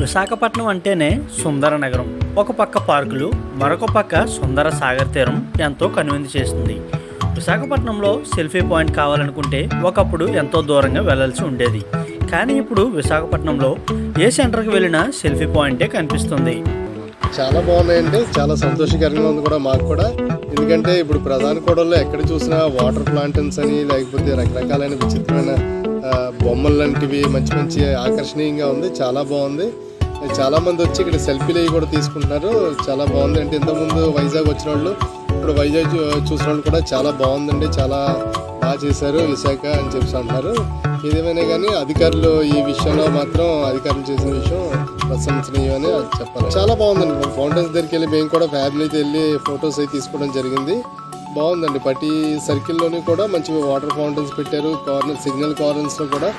విశాఖపట్నం అంటేనే సుందర నగరం. ఒక పక్క పార్కులు మరొక పక్క సుందర సాగర్ తీరం ఎంతో కనువిందు చేస్తుంది. విశాఖపట్నంలో సెల్ఫీ పాయింట్ కావాలనుకుంటే ఒకప్పుడు ఎంతో దూరంగా వెళ్ళాల్సి ఉండేది. కానీ ఇప్పుడు విశాఖపట్నంలో ఏ సెంటర్కి వెళ్ళినా సెల్ఫీ పాయింటే కనిపిస్తుంది. చాలా బాగున్నాయండి. చాలా సంతోషకరంగా ఉంది కూడా మాకు కూడా. ఎందుకంటే ఇప్పుడు ప్రధాన కూడల్లో ఎక్కడ చూసినా వాటర్ ప్లాంటన్స్ అని లేకపోతే రకరకాలైన విచిత్రమైన బొమ్మలు లాంటివి మంచి మంచి ఆకర్షణీయంగా ఉంది. చాలా బాగుంది. చాలా మంది వచ్చి ఇక్కడ సెల్ఫీలు అవి కూడా తీసుకుంటున్నారు. చాలా బాగుంది అంటే ఇంతకుముందు వైజాగ్ వచ్చిన వాళ్ళు ఇప్పుడు వైజాగ్ చూసిన వాళ్ళు కూడా చాలా బాగుందండి. చాలా బాగా చేశారు విశాఖ అని చెప్పి అంటున్నారు. ఏదేమైనా కానీ అధికారులు ఈ విషయంలో మాత్రం అధికారులు చేసిన విషయం ప్రశంసనీయమని చెప్పాలి. చాలా బాగుందండి. ఫౌంటైన్స్ దగ్గరికి వెళ్ళి మేము కూడా ఫ్యామిలీతో వెళ్ళి ఫొటోస్ అవి తీసుకోవడం జరిగింది. బాగుందండి. ప్రతి సర్కిల్లోని కూడా మంచి వాటర్ ఫౌంటైన్స్ పెట్టారు. కార్నర్ సిగ్నల్ కార్నర్స్లో కూడా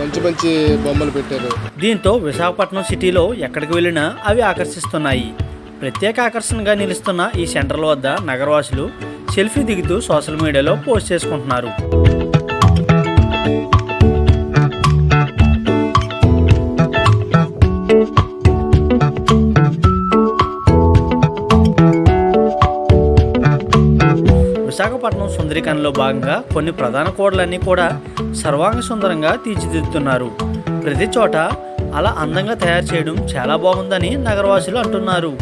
మంచి మంచి బొమ్మలు పెట్టారు. దీంతో విశాఖపట్నం సిటీలో ఎక్కడికి వెళ్ళినా అవి ఆకర్షిస్తున్నాయి. ప్రత్యేక ఆకర్షణగా నిలుస్తున్న ఈ సెంటర్ల వద్ద నగరవాసులు సెల్ఫీ దిగుతూ సోషల్ మీడియాలో పోస్ట్ చేసుకుంటున్నారు. విశాఖపట్నం సుందరీకరణలో భాగంగా కొన్ని ప్రధాన కోడలన్నీ కూడా సర్వాంగ సుందరంగా తీర్చిదిద్దుతున్నారు. ప్రతి చోట అలా అందంగా తయారు చేయడం చాలా బాగుందని నగరవాసులు అంటున్నారు.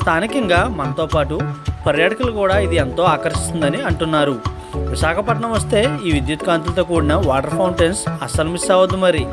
స్థానికంగా మనతో పాటు పర్యాటకులు కూడా ఇది ఎంతో ఆకర్షిస్తుందని అంటున్నారు. విశాఖపట్నం వస్తే ఈ విద్యుత్ కాంతులతో కూడిన వాటర్ ఫౌంటైన్స్ అస్సలు మిస్ అవ్వద్దు మరి.